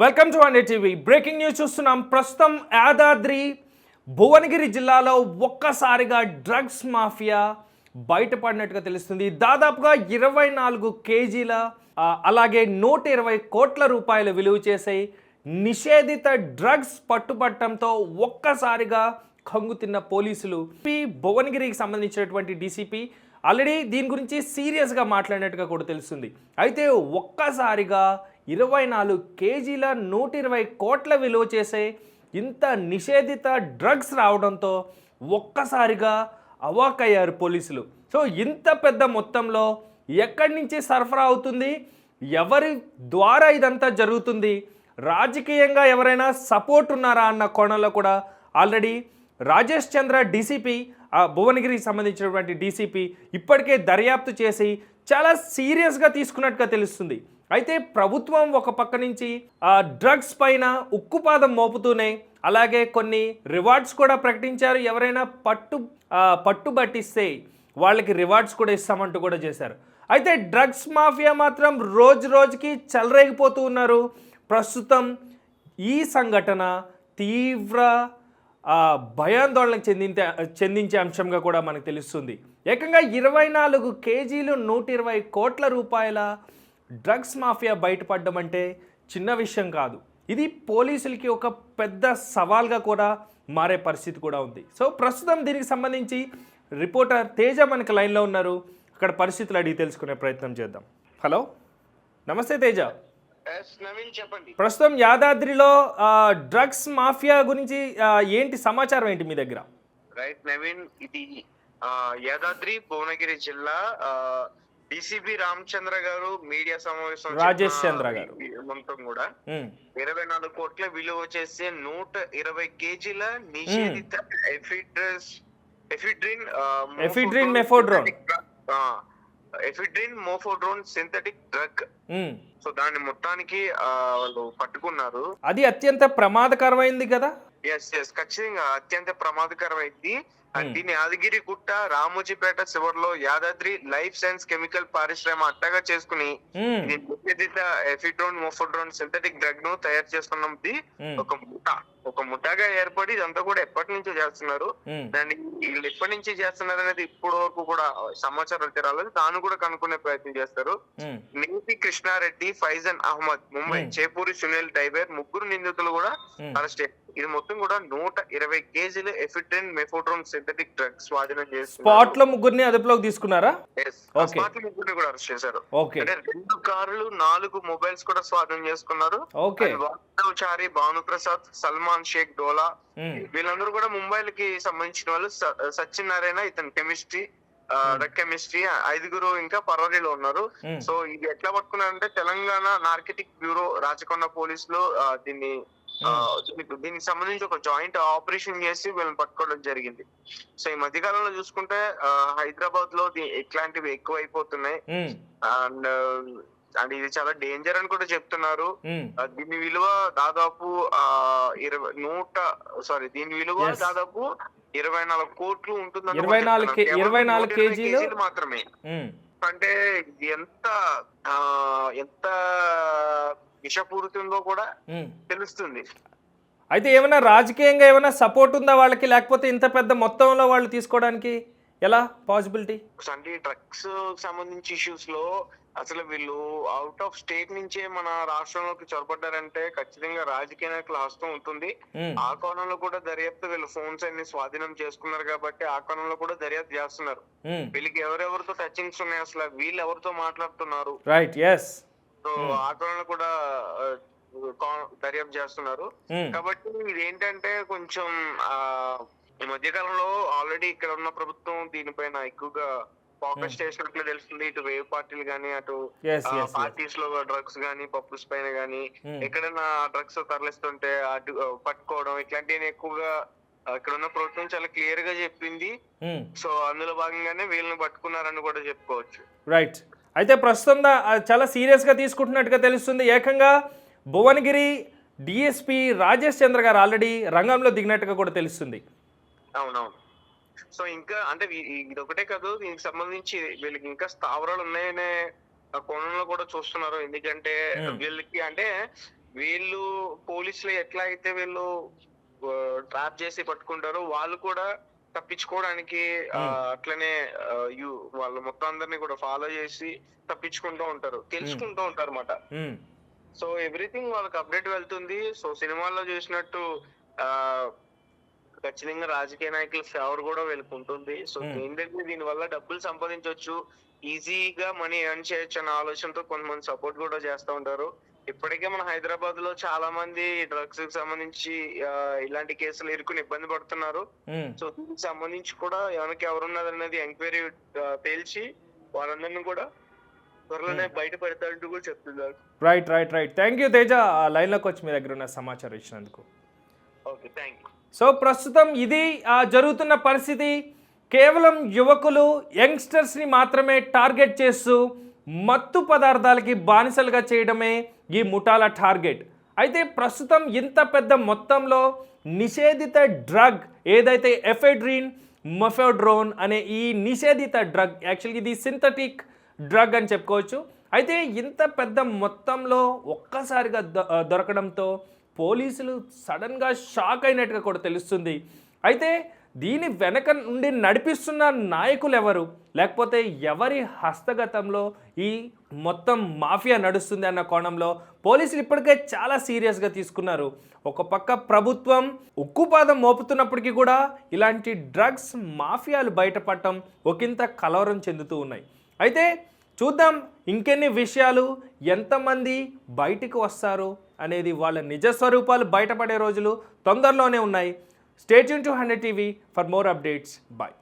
Welcome to అనే TV breaking news చూస్తున్నాం. ప్రస్తుతం యాదాద్రి భువనగిరి జిల్లాలో ఒక్కసారిగా డ్రగ్స్ మాఫియా బయటపడినట్టుగా తెలుస్తుంది. దాదాపుగా ఇరవై నాలుగు కేజీల అలాగే నూట ఇరవై కోట్ల రూపాయలు విలువ చేసే నిషేధిత డ్రగ్స్ పట్టుబట్టంతో ఒక్కసారిగా కంగుతిన్న పోలీసులు. భువనగిరికి సంబంధించినటువంటి డీసీపీ ఆల్రెడీ దీని గురించి సీరియస్గా మాట్లాడినట్టుగా కూడా తెలుస్తుంది. అయితే ఒక్కసారిగా ఇరవై నాలుగు కేజీల నూట ఇరవై కోట్ల విలువ చేసే ఇంత నిషేధిత డ్రగ్స్ రావడంతో ఒక్కసారిగా అవాకయ్యారు పోలీసులు. సో ఇంత పెద్ద మొత్తంలో ఎక్కడి నుంచి సరఫరా అవుతుంది? ఎవరి ద్వారా ఇదంతా జరుగుతుంది? రాజకీయంగా ఎవరైనా సపోర్ట్ ఉన్నారా అన్న కోణంలో కూడా ఆల్రెడీ రాజేష్ చంద్ర డీసీపీ ఆ భువనగిరికి సంబంధించినటువంటి డీసీపీ ఇప్పటికే దర్యాప్తు చేసి చాలా సీరియస్గా తీసుకున్నట్టుగా తెలుస్తుంది. అయితే ప్రభుత్వం ఒక పక్క నుంచి ఆ డ్రగ్స్ పైన ఉక్కుపాదం మోపుతూనే అలాగే కొన్ని రివార్డ్స్ కూడా ప్రకటించారు. ఎవరైనా పట్టు పట్టుబట్టిస్తే వాళ్ళకి రివార్డ్స్ కూడా ఇస్తామంటూ కూడా చేశారు. అయితే డ్రగ్స్ మాఫియా మాత్రం రోజు రోజుకి చెలరేగిపోతూ ఉన్నారు. ప్రస్తుతం ఈ సంఘటన తీవ్ర భయాందోళనకు చెందితే చెందించే అంశంగా కూడా మనకు తెలుస్తుంది. ఏకంగా ఇరవై నాలుగు కేజీలు నూట ఇరవై కోట్ల రూపాయల డ్రగ్స్ మాఫియా బయటపడడం అంటే చిన్న విషయం కాదు. ఇది పోలీసులకి ఒక పెద్ద సవాల్గా కూడా మారే పరిస్థితి కూడా ఉంది. సో ప్రస్తుతం దీనికి సంబంధించి రిపోర్టర్ తేజ మనకి లైన్లో ఉన్నారు. అక్కడ పరిస్థితులు అడిగి తెలుసుకునే ప్రయత్నం చేద్దాం. హలో? నమస్తే తేజ. ప్రస్తుతం యాదాద్రిలో డ్రగ్స్ మాఫియా గురించి ఏంటి సమాచారం ఏంటి మీ దగ్గర? రైట్ నవీన్ ఇది యాదాద్రి భువనగిరి జిల్లా డిసిపి రామచంద్ర గారు మీడియా సమావేశం రాజేష్ చంద్ర గారు. మొత్తం కూడా ఇరవై నాలుగు కోట్ల విలువ చేసే నూట ఇరవై కేజీల నిషేధిత ఎఫిడ్రస్ ephedrine ephedrine mephedrone. Ephedrine mephedrone synthetic drug. So దాన్ని మొత్తానికి వాళ్ళు పట్టుకున్నారు. అది అత్యంత ప్రమాదకరమైంది కదా? ఎస్ ఎస్ ఖచ్చితంగా అత్యంత ప్రమాదకరమైంది. దీన్ని యాదగిరి గుట్ట రామోజీపేట శివర్లో యాదాద్రి లైఫ్ సైన్స్ కెమికల్ పరిశ్రమ అట్టగా చేసుకుని నిషేధిత ఎఫిడ్రోన్ మోఫోడ్రోన్ సింథటిక్ డ్రగ్ను తయారు చేస్తున్నది ఒక ముఠ. ఒక ముఠాగా ఏర్పడి ఇదంతా కూడా ఎప్పటి నుంచో చేస్తున్నారు. దాన్ని వీళ్ళు ఎప్పటి నుంచి చేస్తున్నారు అనేది ఇప్పటి వరకు కూడా సమాచారం తెరాలేదు. దాన్ని కూడా కనుక్కునే ప్రయత్నం చేస్తారు. నేపి కృష్ణారెడ్డి ఫైజన్ అహ్మద్ ముంబై. చేపూరి సునీల్ డైబర్ ముగ్గురు నిందితులు కూడా. అరెస్ట్. ఇది మొత్తం కూడా నూట ఇరవై కేజీలు ఎఫిడ్రిన్ మెఫోడ్రోన్ సింథటిక్ డ్రగ్ స్వాధీనం స్పాట్లో ముగ్గురిని అదుపులోకి తీసుకున్నారా. స్పాట్ ముగ్గురిని కూడా అరెస్ట్ చేశారు. ఓకే అంటే రెండు కార్లు నాలుగు మొబైల్స్ కూడా స్వాధీనం చేసుకున్నారు. వాసుదేవ్ చారి భానుప్రసాద్ సల్మాన్ షేక్ డోలా. ఉమ్, వీళ్ళందరూ కూడా ముంబైలకి సంబంధించిన వాళ్ళు. సచిన్ నారాయణ ఇతను కెమిస్ట్రీ. Drug chemistry. ఐదుగురు ఇంకా పరోరీలో ఉన్నారు. ఉమ్, సో ఇది ఎట్లా పట్టుకున్నారంటే తెలంగాణ నార్కెటిక్ బ్యూరో రాచకొండ పోలీసులు దీన్ని దీనికి- దీనికి సంబంధించి ఒక జాయింట్ ఆపరేషన్ చేసి వీళ్ళని పట్టుకోవడం జరిగింది. సో ఈ మధ్య కాలంలో చూసుకుంటే హైదరాబాద్లో ఇట్లాంటివి ఎక్కువ అయిపోతున్నాయి ఉమ్, అండ్ అండ్ ఇది చాలా డేంజర్ అని కూడా చెప్తున్నారు. ఆ, దీని విలువ దాదాపు ఆ ఇరవై నూట సారీ దీని విలువ. దాదాపు ఇరవై నాలుగు కోట్లు ఉంటుంది ఇరవై నాలుగు ఇరవై నాలుగు కేజీలు? మాత్రమే. అంటే ఎంత ఎంత విషపూరితుందో కూడా. తెలుస్తుంది. అయితే ఏమైనా రాజకీయంగా ఏమైనా సపోర్ట్ ఉందా వాళ్ళకి? లేకపోతే ఇంత పెద్ద మొత్తంలో వాళ్ళు తీసుకోవడానికి ఎలా? పాసిబిలిటీ అంటే డ్రగ్స్ సంబంధించి ఇష్యూస్లో అసలు వీళ్ళు అవుట్ ఆఫ్ స్టేట్ నుంచే మన రాష్ట్రంలోకి చొరబడ్డారంటే ఖచ్చితంగా రాజకీయ నాయకుల హస్తం ఉంటుంది. ఆ కోణంలో కూడా దర్యాప్తు వీళ్ళు ఫోన్స్ అన్ని స్వాధీనం చేసుకున్నారు కాబట్టి ఆ కోణంలో కూడా దర్యాప్తు చేస్తున్నారు. వీళ్ళకి ఎవరెవరితో టచింగ్స్ ఉన్నాయి అసలు? వీళ్ళు ఎవరితో మాట్లాడుతున్నారు? రైట్ ఎస్ సో ఆ కోణంలో కూడా దర్యాప్తు చేస్తున్నారు. కాబట్టి ఇది ఏంటంటే కొంచెం ఈ మధ్య కాలంలో ఆల్రెడీ ఇక్కడ ఉన్న ప్రభుత్వం దీనిపైన ఎక్కువగా ఫోకస్ చేసినట్లు తెలుస్తుంది. ఇటు వేవ్ పార్టీలు గానీ అటు పార్టీస్లో డ్రగ్స్ గానీ పప్పుస్ పైన గానీ ఎక్కడైనా డ్రగ్స్ తరలిస్తుంటే అటు పట్టుకోవడం ఇట్లాంటివి ఎక్కువగా ఆ, ఇక్కడ ఉన్న ప్రభుత్వం చాలా క్లియర్గా చెప్పింది సో అందులో భాగంగానే వీళ్ళని పట్టుకున్నారని కూడా చెప్పుకోవచ్చు. రైట్ అయితే ప్రస్తుతం చాలా సీరియస్గా తీసుకుంటున్నట్టుగా తెలుస్తుంది. ఏకంగా భువనగిరి డిఎస్పి రాజేష్ చంద్ర గారు ఆల్రెడీ రంగంలో దిగినట్టుగా కూడా తెలుస్తుంది. అవునవును. సో ఇంకా అంటే ఇది ఒకటే కాదు దీనికి సంబంధించి వీళ్ళకి ఇంకా స్థావరాలు ఉన్నాయనే ఆ కోణంలో కూడా చూస్తున్నారు. ఎందుకంటే. వీళ్ళకి అంటే వీళ్ళు పోలీసులు ఎట్లా అయితే వీళ్ళు ట్రాప్ చేసి పట్టుకుంటారో వాళ్ళు కూడా తప్పించుకోవడానికి అట్లనే వాళ్ళు మొత్తం అందరినీ కూడా ఫాలో చేసి తప్పించుకుంటూ ఉంటారు. తెలుసుకుంటూ ఉంటారు అన్నమాట మ్మ్. సో ఎవ్రీథింగ్ వాళ్ళకి అప్డేట్ వెళ్తుంది. సో సినిమాల్లో చూసినట్టు ఆ ఖచ్చితంగా రాజకీయ నాయకుల ఫేవర్ కూడా వెళ్ళుకుంటుంది సో. ఏంటంటే దీని వల్ల డబ్బులు సంపాదించవచ్చు ఈజీగా మనీ ఎర్న్ చేయొచ్చు అన్న ఆలోచనతో కొంతమంది సపోర్ట్ కూడా చేస్తూ ఉంటారు. ఇప్పటికే మన హైదరాబాద్లో చాలా మంది డ్రగ్స్కి సంబంధించి ఇలాంటి కేసులు ఇరుకుని ఇబ్బంది పడుతున్నారు. సో దీనికి సంబంధించి కూడా ఎవరికి ఎవరున్నది అనేది ఎంక్వైరీ తేల్చి వాళ్ళందరినీ కూడా త్వరలోనే బయట పెడతారంటూ కూడా చెప్తున్నారు. Right right right thank you Teja. ఆ లైన్లోకి వచ్చి మీ దగ్గర ఉన్న సమాచారం ఇచ్చినందుకు. ఓకే థ్యాంక్ యూ సో ప్రస్తుతం ఇది ఆ, జరుగుతున్న పరిస్థితి. కేవలం యువకులు యంగ్స్టర్స్ని మాత్రమే టార్గెట్ చేస్తూ మత్తు పదార్థాలకి బానిసలుగా చేయడమే ఈ ముఠాల టార్గెట్. అయితే ప్రస్తుతం ఇంత పెద్ద మొత్తంలో నిషేధిత డ్రగ్ ఏదైతే ఎఫెడ్రిన్ మొఫెడ్రోన్ అనే ఈ నిషేధిత డ్రగ్ యాక్చువల్గా ఇది సింథటిక్ డ్రగ్ అని చెప్పుకోవచ్చు. అయితే ఇంత పెద్ద మొత్తంలో ఒక్కసారిగా దొ- దొరకడంతో పోలీసులు సడన్గా షాక్ అయినట్టుగా కూడా తెలుస్తుంది. అయితే దీని వెనక నుండి నడిపిస్తున్న నాయకులు ఎవరు లేకపోతే ఎవరి హస్తగతంలో ఈ మొత్తం మాఫియా నడుస్తుంది అన్న కోణంలో పోలీసులు ఇప్పటికే చాలా సీరియస్గా తీసుకున్నారు. ఒక పక్క ప్రభుత్వం ఉక్కుపాదం మోపుతున్నప్పటికీ కూడా ఇలాంటి డ్రగ్స్ మాఫియాలు బయటపడటం ఒకంత కలవరం చెందుతూ ఉన్నాయి. అయితే చూద్దాం ఇంకెన్ని విషయాలు ఎంతమంది బయటికి వస్తారు అనేది వాళ్ళ నిజ స్వరూపాలు బయటపడే రోజులు తొందరలోనే ఉన్నాయి. Stay tuned to 100 TV for more updates. Bye.